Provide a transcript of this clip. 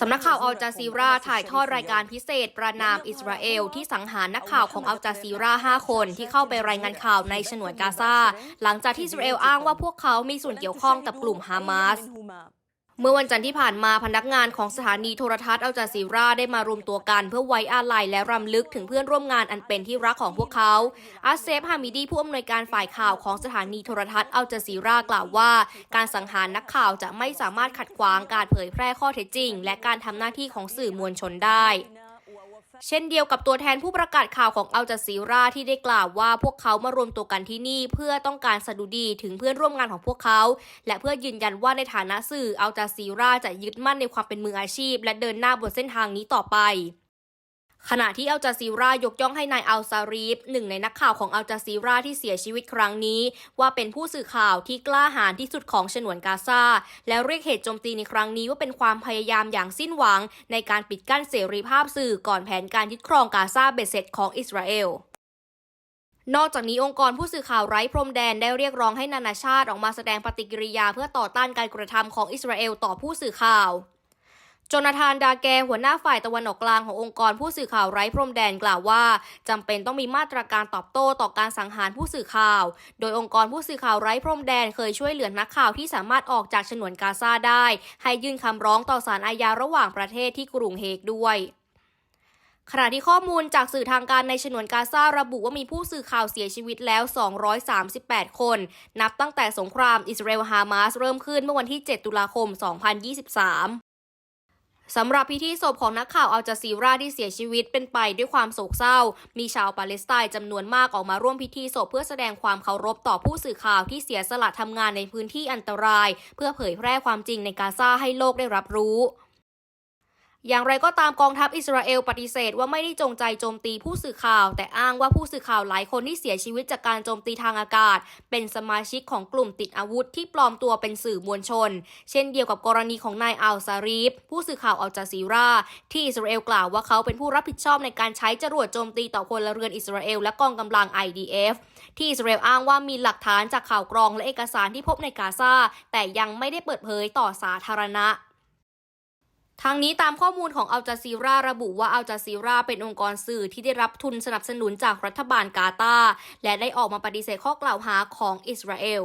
สำนักข่าวอัลจาซีราถ่ายทอดรายการพิเศษ ประนามอิสราเอล ที่สังหารนักข่าวของอัลจาซีรา5 คนที่เข้าไปรายงานข่าวในฉนวนกาซาหลังจากที่อิสราเอลอ้างว่าพวกเขามีส่วนเกี่ยวข้องกับกลุ่มฮามาส เมื่อวันจันทร์ที่ผ่านมาพนักงานของสถานีโทรทัศน์อัลจาซีราได้มารวมตัวกันเพื่อไว้อาลัยและรำลึกถึงเพื่อนร่วมงานอันเป็นที่รักของพวกเขาอาเซฟฮามิดีผู้อำนวยการฝ่ายข่าวของสถานีโทรทัศน์อัลจาซีรากล่าวว่า การสังหารนักข่าวจะไม่สามารถขัดขวางการเผยแพร่ข้อเท็จจริง และการทำหน้าที่ของสื่อมวลชนได้ เช่นเดียวกับตัวแทนผู้ประกาศข่าวของอัลจาซีราที่ได้กล่าวว่าพวกเขามารวมตัวกันที่นี่ เพื่อต้องการสดุดีถึงเพื่อนร่วมงานของพวกเขา และเพื่อยืนยันว่าในฐานะสื่ออัลจาซีราจะยึดมั่นในความเป็นมืออาชีพ และเดินหน้าบนเส้นทางนี้ต่อไป ขณะที่อัลจาซีรายกย่องให้นายอัลซารีฟหนึ่งในนักข่าวของอัลจาซีราที่เสียชีวิตครั้งนี้ ว่าเป็นผู้สื่อข่าวที่กล้าหาญที่สุดของฉนวนกาซาและเรียกเหตุโจมตีในครั้งนี้ว่าเป็นความพยายามอย่างสิ้นหวัง ในการปิดกั้นเสรีภาพสื่อก่อนแผนการยึดครองกาซาเบ็ดเสร็จของอิสราเอลนอกจากนี้องค์กรผู้สื่อข่าวไร้พรมแดนได้เรียกร้องให้นานาชาติออกมาแสดงปฏิกิริยาเพื่อต่อต้านการกระทำของอิสราเอลต่อผู้สื่อข่าว จนาธานดาแกหัวหน้าฝ่ายตะวันออกกลางขององค์กรผู้สื่อข่าวไร้พรมแดนกล่าวว่าจำเป็นต้องมีมาตรการตอบโต้ต่อการสังหารผู้สื่อข่าว โดยองค์กรผู้สื่อข่าวไร้พรมแดนเคยช่วยเหลือนักข่าวที่สามารถออกจากฉนวนกาซาได้ ให้ยื่นคำร้องต่อศาลอาญาระหว่างประเทศที่กรุงเฮกด้วยขณะที่ข้อมูลจากสื่อทางการในฉนวนกาซาระบุว่ามีผู้สื่อข่าวเสียชีวิตแล้ว 238 คน นับตั้งแต่สงครามอิสราเอลฮามาสเริ่มขึ้นเมื่อวันที่ 7 ตุลาคม 2023 สำหรับพิธีศพของนักข่าวอัลจาซีราที่เสียชีวิตเป็นไปด้วยความโศกเศร้า มีชาวปาเลสไตน์จำนวนมากออกมาร่วมพิธีศพเพื่อแสดงความเคารพต่อผู้สื่อข่าวที่เสียสละทำงานในพื้นที่อันตราย เพื่อเผยแพร่ความจริงในกาซาให้โลกได้รับรู้ อย่างไรก็ตามกองทัพอิสราเอลปฏิเสธว่าไม่ได้จงใจโจมตีผู้สื่อข่าว แต่อ้างว่าผู้สื่อข่าวหลายคนที่เสียชีวิตจากการโจมตีทางอากาศ เป็นสมาชิกของกลุ่มติดอาวุธที่ปลอมตัวเป็นสื่อมวลชน เช่นเดียวกับกรณีของนายอัลซารีฟผู้สื่อข่าวอัลจาซีราที่อิสราเอลกล่าวว่าเขาเป็นผู้รับผิดชอบในการใช้จรวดโจมตีต่อพลเรือนอิสราเอลและกองกำลัง IDF ที่อิสราเอลอ้างว่ามีหลักฐานจากข่าวกรองและเอกสารที่พบในกาซาแต่ยังไม่ได้เปิดเผยต่อสาธารณะ ทางนี้ตามข้อมูลของอัลจาซีราระบุว่าอัลจาซีราเป็นองค์กรสื่อที่ได้รับทุนสนับสนุนจากรัฐบาลกาตาร์และได้ออกมาปฏิเสธข้อกล่าวหาของอิสราเอล